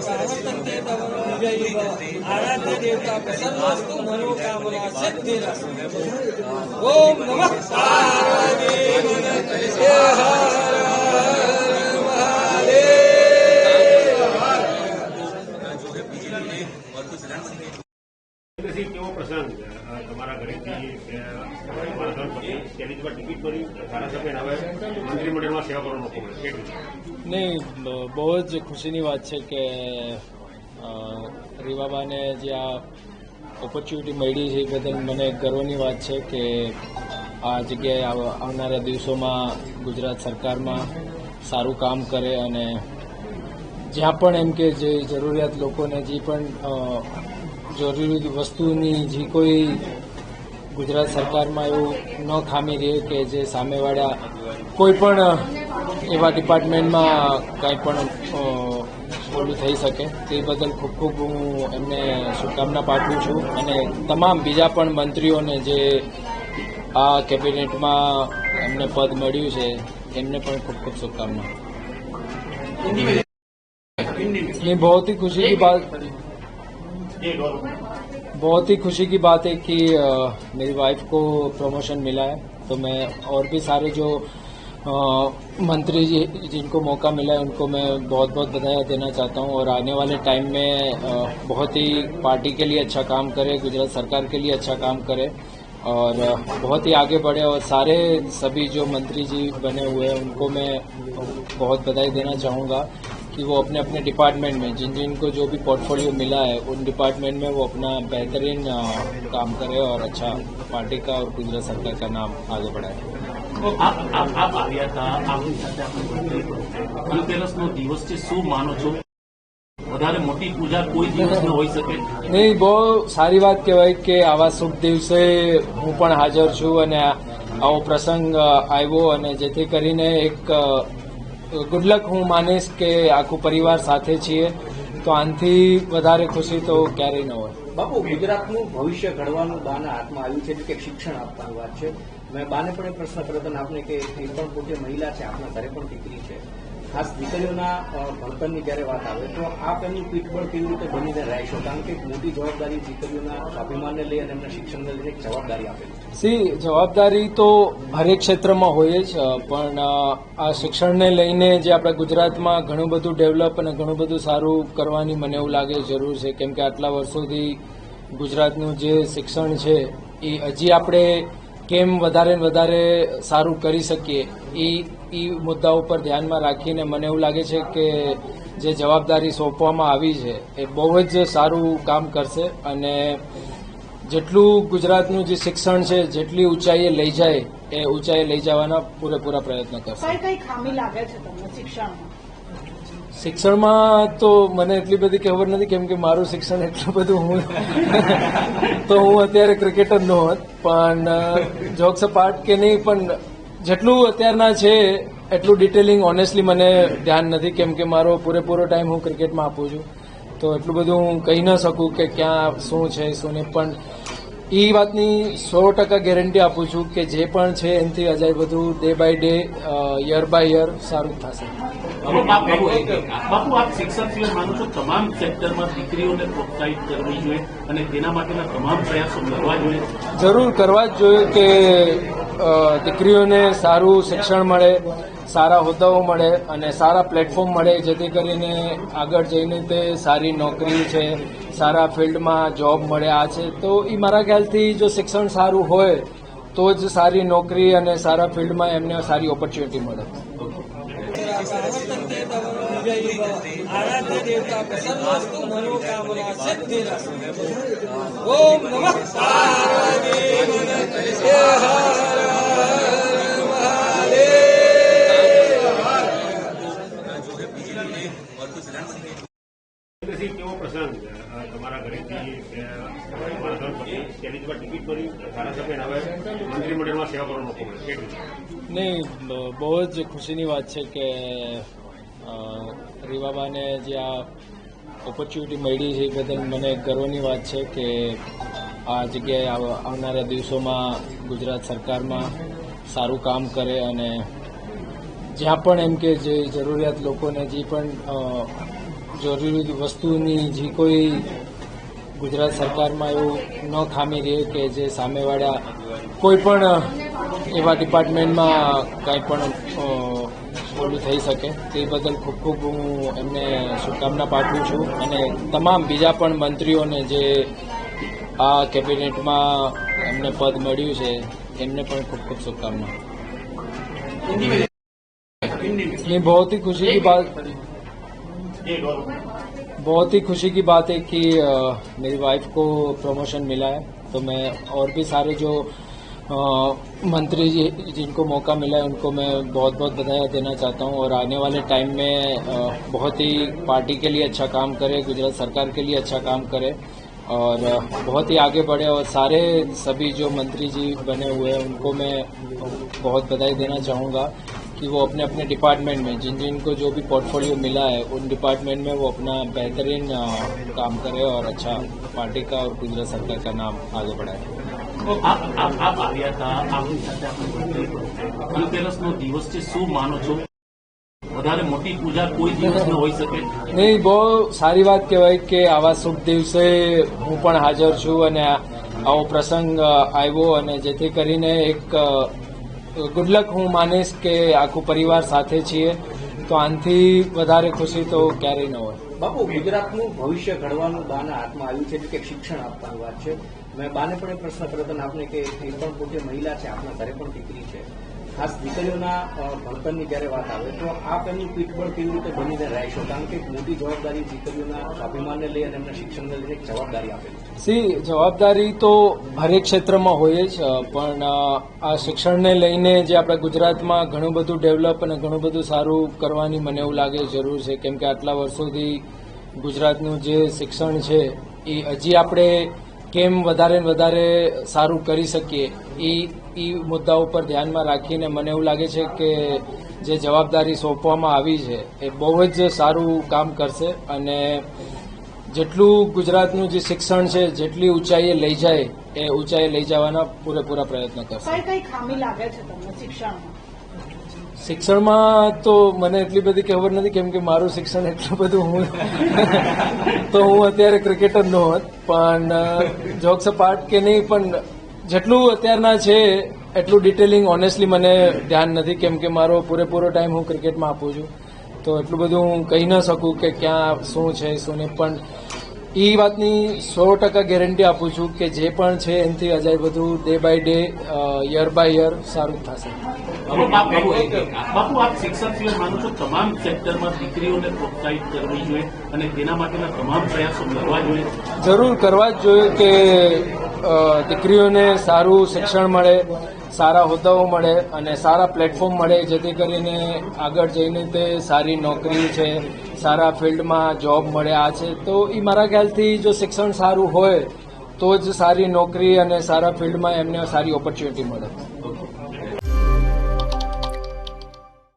ಸಮಸ್ತಂತೆ ತವರು ಆರಾಧ್ಯ ದೇವತಾ ಪ್ರಸನ್ನಸ್ತು ಮನೋಕಾಮನಾ ಸಿದ್ಧಿರ ಓಂ ನಮಃ ಪಾರ್ವತಿ તમારા ઘરેથી તેની પર ટિકિટ ભરી, ધારાસભ્ય મંત્રીમંડળમાં સેવા કરવાનો મોકો મળે. નહીં બહુ જ ખુશીની વાત છે કે રીવાબાને જે આ ઓપોર્ચ્યુનિટી મળી છે એ બદલ મને ગર્વની વાત છે કે આ જગ્યાએ આવનારા દિવસોમાં ગુજરાત સરકારમાં સારું કામ કરે અને જ્યાં પણ એમ કે જે જરૂરિયાત લોકોને જે પણ જરૂરી વસ્તુની જે કોઈ ગુજરાત સરકારમાં એવું ન ખામી રહે કે જે સામેવાળા કોઈ પણ એવા ડિપાર્ટમેન્ટમાં કાંઈ પણ અ, ઓલું થઈ શકે તે બદલ ખૂબ ખૂબ હું એમને શુભકામના પાઠવું છું અને તમામ બીજા પણ મંત્રીઓને જે આ કેબિનેટમાં એમને પદ મળ્યું છે એમને પણ ખૂબ ખૂબ શુભકામના ये बहुत ही खुशी की बात એ ગૌરવ बहुत ही खुशी की बात है कि अ, मेरी वाइफ को प्रमोशन मिला है। तो मैं और भी सारे जो अ, मंत्री जी जिनको मौका मिला है उनको मैं बहुत बहुत बधाई देना चाहता हूँ। और आने वाले टाइम में अ, बहुत ही पार्टी के लिए अच्छा काम करे गुजरात सरकार के लिए अच्छा काम करे। और बहुत ही आगे बढ़े और सारे सभी जो मंत्री जी बने हुए हैं उनको मैं बहुत बधाई देना चाहूँगा। कि वो अपने अपने डिपार्टमेंट में जिन जिन को जो भी पोर्टफोलियो मिला है उन डिपार्टमेंट में वो अपना बेहतरीन अ, काम करे और अच्छा पार्टी का और गुजरात सरकार का नाम आगे बढ़ाए આપ આપ આપ આવ્યા હતા આપની સાથે આપણે મંત્રી પણ છે ધનતેરસનો દિવસ છે શું માનો છો વધારે મોટી પૂજા કોઈ દિવસ ન હોઈ શકે નહીં બહુ સારી વાત કહેવાય કે આવા શુભ દિવસે હું પણ હાજર છું અને આ- આવો પ્રસંગ અ, આવ્યો અને જેથી કરીને એક ગુડલક હું માનીશ કે આખું પરિવાર સાથે છીએ. તો આનાથી વધારે ખુશી તો ક્યારેય ન હોય. બાપુ, ગુજરાતનું ભવિષ્ય ઘડવાનું બાના હાથમાં આવ્યું છે કે શિક્ષણ આપવાની વાત છે. મેં બાને પણ એ પ્રશ્ન કર્યો હતો આપને કે એ પણ પોતે મહિલા છે આપણા ઘરે પણ દીકરી છે. ખાસ દીકરીઓના ભણતરની જ્યારે વાત આવે, તો આપ એમની પીઠબળ કેવી રીતે બનીને રહેશો કારણ કે મોટી જવાબદારી દીકરીઓના સ્વાભિમાનને લઈ અને એમના શિક્ષણને લઈને જવાબદારી આપેલી સી, જવાબદારી તો હરેક ક્ષેત્રમાં હોય જ પણ આ શિક્ષણને લઈને જે આપણા ગુજરાતમાં ઘણું બધું ડેવલપ અને ઘણું બધું સારું કરવાની મને એવું લાગે જરૂર છે. કેમ કે આટલા વર્ષોથી ગુજરાતનું જે શિક્ષણ છે, એ હજી આપણે કેમ વધારે ને વધારે સારું કરી શકીએ, એ એ મુદ્દા ઉપર ધ્યાનમાં રાખીને મને એવું લાગે છે કે જે જવાબદારી સોંપવામાં આવી છે, એ બહુ જ સારું કામ કરશે અને જેટલું ગુજરાતનું જે શિક્ષણ છે, જેટલી ઊંચાઈએ લઈ જાય, એ ઊંચાઈએ લઈ જવાના પૂરેપૂરા પ્રયત્ન કરશે. કઈ ખામી લાગે છે તમને શિક્ષણમાં? શિક્ષણમાં તો મને એટલી બધી ખબર નથી કેમ કે મારું શિક્ષણ એટલું બધું હું તો હું અત્યારે ક્રિકેટર નો હોત. પણ જોક્સ પાર્ટ કે નહીં, પણ જેટલું અત્યારના છે, એટલું ડિટેલિંગ ઓનેસ્ટલી મને ધ્યાન નથી કેમ કે મારો પૂરેપૂરો ટાઈમ હું ક્રિકેટમાં આપું છું. તો એટલું બધું હું કહી ન શકું કે ક્યાં શું છે, શું નહીં. પણ એ વાતની સો ટકા ગેરંટી આપું છું કે જે પણ છે એનાથી અજાય બધું day by day year by year સારું થશે. બાપુ આપ શિક્ષક સિવાય માનો છો તમામ સેક્ટરમાં દીકરીઓને પ્રોત્સાહિત કરવી જોઈએ અને તેના માટેના તમામ પ્રયાસો કરવા જોઈએ? જરૂર કરવા જ જોઈએ કે દીકરીઓને સારું શિક્ષણ મળે. સારા હોદ્દાઓ મળે અને સારા પ્લેટફોર્મ મળે, જેથી કરીને આગળ જઈને તે સારી નોકરી છે, સારા ફિલ્ડમાં જોબ મળે આ છે. તો એ મારા ખ્યાલથી જો શિક્ષણ સારું હોય, તો જ સારી નોકરી અને સારા ફિલ્ડમાં એમને સારી ઓપોર્ચ્યુનિટી મળે. ઓમ નમઃ. પાર્વતી પછી કેવો પ્રસંગ? તમારા ઘરેથી અ, તમારા ધર્મપત્ની તેની પર ટિકિટ મળી ધારાસભ્ય હવે મંત્રીમંડળમાં સેવા કરવાનો મોકો મળે નહીં બહુ જ ખુશીની વાત છે કે રીવાબાને જે આ ઓપોર્ચ્યુનિટી મળી છે એ બદલ મને ગર્વની વાત છે કે આ જગ્યાએ આવનારા દિવસોમાં ગુજરાત સરકારમાં સારું કામ કરે અને જ્યાં પણ એમ કે જે જરૂરિયાત લોકોને જે પણ જરૂરી વસ્તુની જે કોઈ ગુજરાત સરકારમાં એવું ન ખામી રહે કે જે સામેવાળા કોઈ પણ એવા ડિપાર્ટમેન્ટમાં કાંઈ પણ ઓલું થઈ શકે, તે બદલ ખૂબ ખૂબ હું એમને શુભકામના પાઠવું છું અને તમામ બીજા પણ મંત્રીઓને જે આ કેબિનેટમાં એમને પદ મળ્યું છે, એમને પણ ખૂબ ખૂબ શુભકામના. ये बहुत ही खुशी की बात बहुत ही खुशी की बात है कि अ, मेरी वाइफ को प्रमोशन मिला है। तो मैं और भी सारे जो अ, मंत्री जी जिनको मौका मिला है उनको मैं बहुत बहुत बधाई देना चाहता हूँ। और आने वाले टाइम में अ, बहुत ही पार्टी के लिए अच्छा काम करे गुजरात सरकार के लिए अच्छा काम करे। और बहुत ही आगे बढ़े और सारे सभी जो मंत्री जी बने हुए हैं उनको मैं बहुत बधाई देना चाहूँगा। कि वो अपने अपने डिपार्टमेंट में जिन जिन को जो भी पोर्टफोलियो मिला है उन डिपार्टमेंट में वो अपना बेहतरीन अ, काम करे और अच्छा पार्टी का और गुजरात सरकार का नाम आगे बढ़ाए આપ આપ આપ આવ્યા હતા આપની સાથે આપણે મંત્રી પણ છે ધનતેરસનો દિવસ છે શું માનો છો વધારે મોટી પૂજા કોઈ દિવસ ન હોઈ શકે નહીં બહુ સારી વાત કહેવાય કે આવા શુભ દિવસે હું પણ હાજર છું અને આ- આવો પ્રસંગ અ, આવ્યો અને જેથી કરીને એક ગુડલક હું માનીશ કે આખું પરિવાર સાથે છીએ. તો આનાથી વધારે ખુશી તો ક્યારેય ન હોય. બાપુ, ગુજરાતનું ભવિષ્ય ઘડવાનું બાના હાથમાં આવ્યું છે, એટલે કે શિક્ષણ આપવાની વાત છે. મેં બાને પણ એ પ્રશ્ન કર્યો હતો આપને કે એ પણ પોતે મહિલા છે આપણા ઘરે પણ દીકરી છે. ખાસ દીકરીઓના ભણતરની જયારે વાત આવે, તો આપ એની પીઠબળ કેવી રીતે બનીને રહેશો કારણ કે મોટી જવાબદારી દીકરીઓના સ્વાભિમાનને લઈ અને એમના શિક્ષણને લઈને જવાબદારી આપેલી સી, જવાબદારી તો હરેક ક્ષેત્રમાં હોય જ પણ આ શિક્ષણને લઈને જે આપણે ગુજરાતમાં ઘણું બધું ડેવલપ અને ઘણું બધું સારું કરવાની મને એવું લાગે જરૂર છે. કેમ કે આટલા વર્ષોથી ગુજરાતનું જે શિક્ષણ છે, એ હજી આપણે કેમ વધારે ને વધારે સારું કરી શકીએ, એ એ મુદ્દાઓ પર ધ્યાનમાં રાખીને મને એવું લાગે છે કે જે જવાબદારી સોંપવામાં આવી છે એ બહુ જ સારું કામ કરશે અને જેટલું ગુજરાતનું જે શિક્ષણ છે જેટલી ઊંચાઈએ લઈ જાય એ ઊંચાઈએ લઈ જવાના પૂરેપૂરા પ્રયત્ન કરશે. કઈ કઈ ખામી લાગે છે તમને શિક્ષણમાં? શિક્ષણમાં તો મને એટલી બધી ખબર નથી કેમ કે મારું શિક્ષણ એટલું બધું હું તો હું અત્યારે ક્રિકેટર ન હોત પણ જોક્સ પાર્ટ કે નહીં પણ જેટલું અત્યારના છે એટલું ડિટેલિંગ ઓનેસ્ટલી મને ધ્યાન નથી કેમ કે મારો પૂરેપૂરો ટાઈમ હું ક્રિકેટમાં આપું છું. તો એટલું બધું હું કહી ન શકું કે ક્યાં શું છે શું નહીં પણ એ વાતની સો ટકા ગેરંટી આપું છું કે જે પણ છે એનાથી અજાય બધું day by day year by year સારું થશે. બાપુ બાપુ આપ શિક્ષક સિવાય માનો છો તમામ સેક્ટરમાં દીકરીઓને પ્રોત્સાહિત કરવી જોઈએ અને તેના માટેના તમામ પ્રયાસો કરવા જોઈએ. જરૂર કરવા જ જોઈએ કે દીકરીઓને સારું શિક્ષણ મળે, સારા હોદ્દાઓ મળે અને સારા પ્લેટફોર્મ મળે, જેથી કરીને આગળ જઈને તે સારી નોકરી છે, સારા ફિલ્ડમાં જોબ મળે. આ છે. તો એ મારા ખ્યાલથી જો શિક્ષણ સારું હોય, તો જ સારી નોકરી અને સારા ફિલ્ડમાં એમને સારી ઓપોર્ચ્યુનિટી મળે.